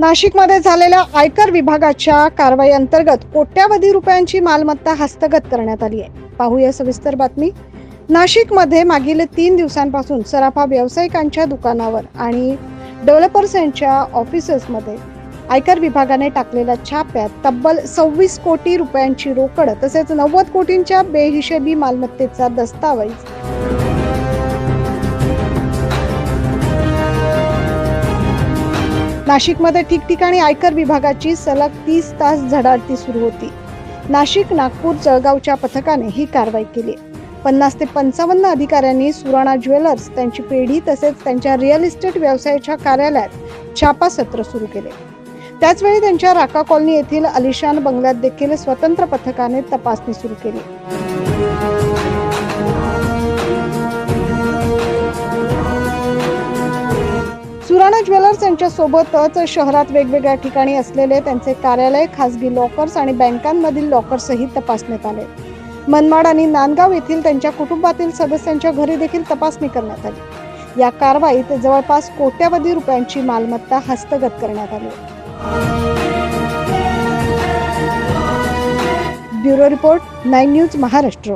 नाशिकमध्ये झालेल्या आयकर विभागाच्या कारवाई अंतर्गत कोट्यावधी रुपयांची मालमत्ता हस्तगत करण्यात आली आहे. पाहूया सविस्तर बातमी. नाशिकमध्ये मागील तीन दिवसांपासून सराफा व्यावसायिकांच्या दुकानावर आणि डेव्हलपर्स यांच्या ऑफिसेसमध्ये आयकर विभागाने टाकलेल्या छाप्यात तब्बल सव्वीस कोटी रुपयांची रोकड तसेच नव्वद कोटींच्या बेहिशेबी मालमत्तेचा दस्तावेज नाशिकमध्ये ठिकठिकाणी आयकर विभागाची सलग तीस तास झडाडती सुरू होती. नाशिक नागपूर जळगावच्या पथकाने ही कारवाई केली. पन्नास ते पंचावन्न अधिकाऱ्यांनी सुराणा ज्वेलर्स त्यांची पेढी तसेच त्यांच्या रिअल इस्टेट व्यवसायाच्या कार्यालयात छापा सत्र सुरू केले. त्याचवेळी त्यांच्या राका कॉलनी येथील अलिशान बंगल्यात देखील स्वतंत्र पथकाने तपासणी सुरू केली. सुराणा ज्वेलर्स यांच्यासोबतच शहरात वेगवेगळ्या ठिकाणी असलेले त्यांचे कार्यालय खासगी लॉकर्स आणि बँकांमधील लॉकर्सही तपासण्यात आले. मनमाड आणि नांदगाव येथील त्यांच्या कुटुंबातील सदस्यांच्या घरी देखील तपासणी करण्यात आली. या कारवाईत जवळपास कोट्यावधी रुपयांची मालमत्ता हस्तगत करण्यात आली. Bureau report nine news Maharashtra.